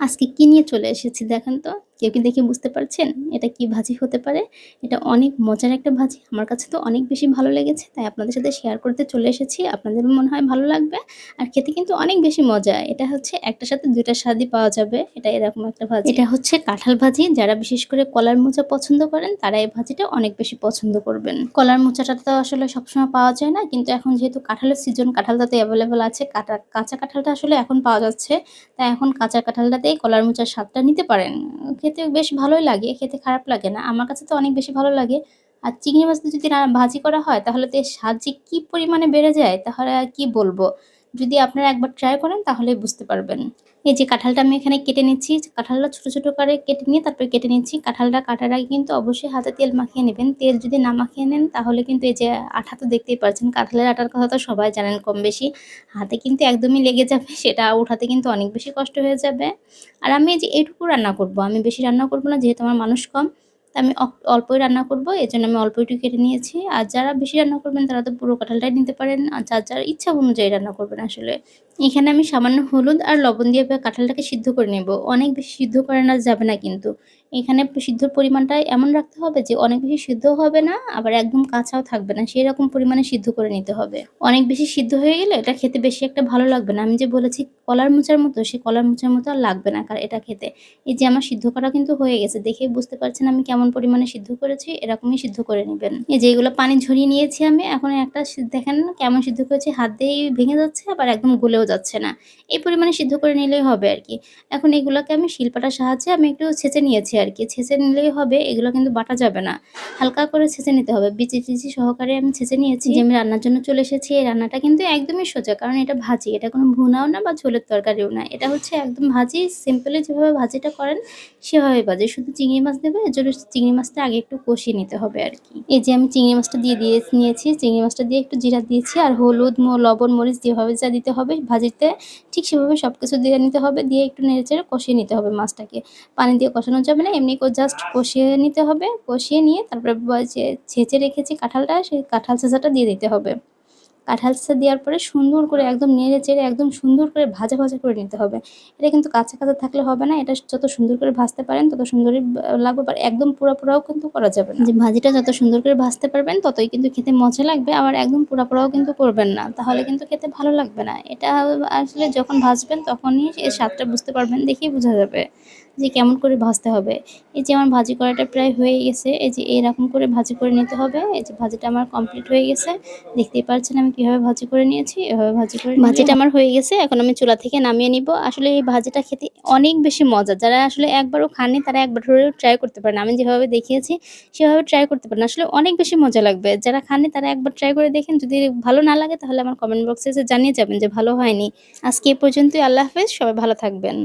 আজকে কি নিয়ে চলে এসেছি দেখেন তো। কেউ কি দেখে বুঝতে পারছেন এটা কি ভাজি হতে পারে? এটা অনেক মজার একটা ভাজি। আমার কাছে তো অনেক বেশি ভালো লেগেছে, তাই আপনাদের সাথে শেয়ার করতে চলে এসেছি। আপনাদের মনে হয় ভালো লাগবে আর খেতে কিন্তু অনেক বেশি মজা। এটা হচ্ছে একটার সাথে দুইটা স্বাদই পাওয়া যাবে। এটা এরকম একটা ভাজি। এটা হচ্ছে কাঁঠাল ভাজি। যারা বিশেষ করে কলার মোচা পছন্দ করেন, তারা এই ভাজিটা অনেক বেশি পছন্দ করবেন। কলার মোচাটা তো আসলে সবসময় পাওয়া যায় না, কিন্তু এখন যেহেতু কাঁঠালের সিজন কাঁঠালটা তো অ্যাভেলেবেল আছে। কাঁটা, কাঁচা কাঁঠালটা আসলে এখন পাওয়া যাচ্ছে। তাই এখন কাঁচা কাঁঠালটাতেই কলার মোচার স্বাদটা নিতে পারেন। খেতে বেশ ভালোই লাগে, খেতে খারাপ লাগে না। আমার কাছে তো অনেক বেশি ভালো লাগে। আর চিংড়ি মাছ যদি ভাজি করা হয়, তাহলে তো এর স্বাদ যে কী পরিমাণে বেড়ে যায়, তাহলে আর কি বলব? যদি আপনারা একবার ট্রাই করেন, তাহলেই বুঝতে পারবেন। এই যে কাঁঠালটা আমি এখানে কেটে নিচ্ছি, কাঁঠালটা ছোটো ছোটো করে কেটে নিয়ে তারপরে কেটে নিচ্ছি। কাঁঠালটা কাটার আগে কিন্তু অবশ্যই হাতে তেল মাখিয়ে নেবেন। তেল যদি না মাখিয়ে নেন, তাহলে কিন্তু এই যে আঠা তো দেখতেই পাচ্ছেন কাঁঠালের আটার কথা তো সবাই জানেন কম বেশি হাতে কিন্তু একদমই লেগে যাবে, সেটা উঠাতে কিন্তু অনেক বেশি কষ্ট হয়ে যাবে। আর আমি এই যে এইটুকু রান্না করব, আমি বেশি রান্না করব না, যেহেতু আমার মানুষ কম। আমি অল্পই রান্না করব এই জন্য আমি অল্পই কেটে নিয়েছি। আর যারা বেশি রান্না করবেন, তারা তো পুরো কাঁঠালটাই নিতে পারেন। আর যার যার ইচ্ছা অনুযায়ী রান্না করবেন আসলে। এখানে আমি সামান্য হলুদ আর লবণ দিয়ে কাঁঠালটাকে সিদ্ধ করে নেব। অনেক বেশি সিদ্ধ করে না যাবে না কিন্তু। এখানে সিদ্ধর পরিমাণটা এমন রাখতে হবে যে অনেক বেশি সিদ্ধ হবে না, আবার একদম কাঁচাও থাকবে না। সেই রকম পরিমাণে সিদ্ধ করে নিতে হবে। অনেক বেশি সিদ্ধ হয়ে গেলে এটা খেতে বেশি একটা ভালো লাগবে না। আমি যে বলেছি কলার মোচার মতো, সে কলার মোচার মতো আর লাগবে না কারণ এটা খেতে। এই যে আমার সিদ্ধ করা কিন্তু হয়ে গেছে। দেখে বুঝতে পারছেন আমি কেমন পরিমাণে সিদ্ধ করেছি, এরকমই সিদ্ধ করে নেবেন। এই যে এগুলো পানি ঝরিয়ে নিয়েছি আমি। এখন একটা দেখেন কেমন সিদ্ধ করেছি। হাত দিয়েই ভেঙে যাচ্ছে, আবার একদম গলেও যাচ্ছে না। এই পরিমাণে সিদ্ধ করে নিলেই হবে আর কি এখন এগুলোকে আমি শিলপাটার সাহায্যে আমি একটু ছেঁচে নিয়েছি আর কি ছেঁচে নিলেই হবে, এগুলো কিন্তু বাটা যাবে না। হালকা করে ছেঁচে নিতে হবে। বিচি টিচি সহকারে আমি ছেঁচে নিয়েছি। যে আমি রান্নার জন্য চলে এসেছি, এই রান্নাটা কিন্তু একদমই সোজা। কারণ এটা ভাজি, এটা কোনো ভুনাও না বা ঝোলের তরকারিও না। এটা হচ্ছে একদম ভাজি, সিম্পলি যেভাবে ভাজিটা করেন, সেভাবে ভাজি। শুধু চিংড়ি মাছ দেবে, এর জন্য চিংড়ি মাছটা আগে একটু কষিয়ে নিতে হবে আর কি এই যে আমি চিংড়ি মাছটা দিয়ে দিয়ে নিয়েছি। চিংড়ি মাছটা দিয়ে একটু জিরা দিয়েছি, আর হলুদ লবণ, মরিচ যেভাবে যা দিতে হবে ভাজিতে ঠিক সেভাবে সব কিছু দিয়ে নিতে হবে, দিয়ে একটু নেড়েচেড়ে কষিয়ে নিতে হবে মাছটাকে। পানি দিয়ে কষানো যাবে না, এমনি জাস্ট কষিয়ে নিতে হবে, কষিয়ে নিয়ে তারপরে যে ছেঁচে রেখেছি কাঁঠালটা, সেই কাঁঠাল ছেঁচাটা দিয়ে দিতে হবে। কাঁঠাল ছেঁচা দেওয়ার পরে সুন্দর করে একদম নেড়ে চেড়ে একদম সুন্দর করে ভাজা ভাজা করে নিতে হবে। এটা কিন্তু কাঁচা কাঁচা থাকলে হবে না, এটা যত সুন্দর করে ভাজতে পারেন তত সুন্দরই লাগবে আর একদম পুরো পুরাও কিন্তু করা যাবে না। যে ভাজিটা যত সুন্দর করে ভাজতে পারবেন ততই কিন্তু খেতে মজা লাগবে, আবার একদম পুরা পুরাও কিন্তু করবেন না, তাহলে কিন্তু খেতে ভালো লাগবে না। এটা আসলে যখন ভাজবেন তখনই এর স্বাদটা বুঝতে পারবেন, দেখেই বোঝা যাবে যে কেমন করে ভাজতে হবে। এই যে আমার ভাজি করাটা প্রায় হয়ে গেছে, এই যে এরকম করে ভাজি করে নিতে হবে, এই যে ভাজিটা আমার কমপ্লিট হয়ে গেছে, দেখতেই পাচ্ছেন আমি কীভাবে ভাজি করে নিয়েছি, এভাবে ভাজি করে ভাজিটা আমার হয়ে গেছে, এখন আমি চুলা থেকে নামিয়ে নিব। আসলে এই ভাজিটা খেতে অনেক বেশি মজা। যারা আসলে একবারও খাননি, তারা একবার হলেও ট্রাই করতে পারেন। আমি যেভাবে দেখিয়েছি, সেভাবে ট্রাই করতে পারেন। আসলে অনেক বেশি মজা লাগবে। যারা খাননি, তারা একবার ট্রাই করে দেখেন। যদি ভালো না লাগে, তাহলে আমার কমেন্ট বক্সে জানিয়ে যাবেন যে ভালো হয়নি। আজকে এ পর্যন্তই। আল্লাহ হাফেজ। সবাই ভালো থাকবেন।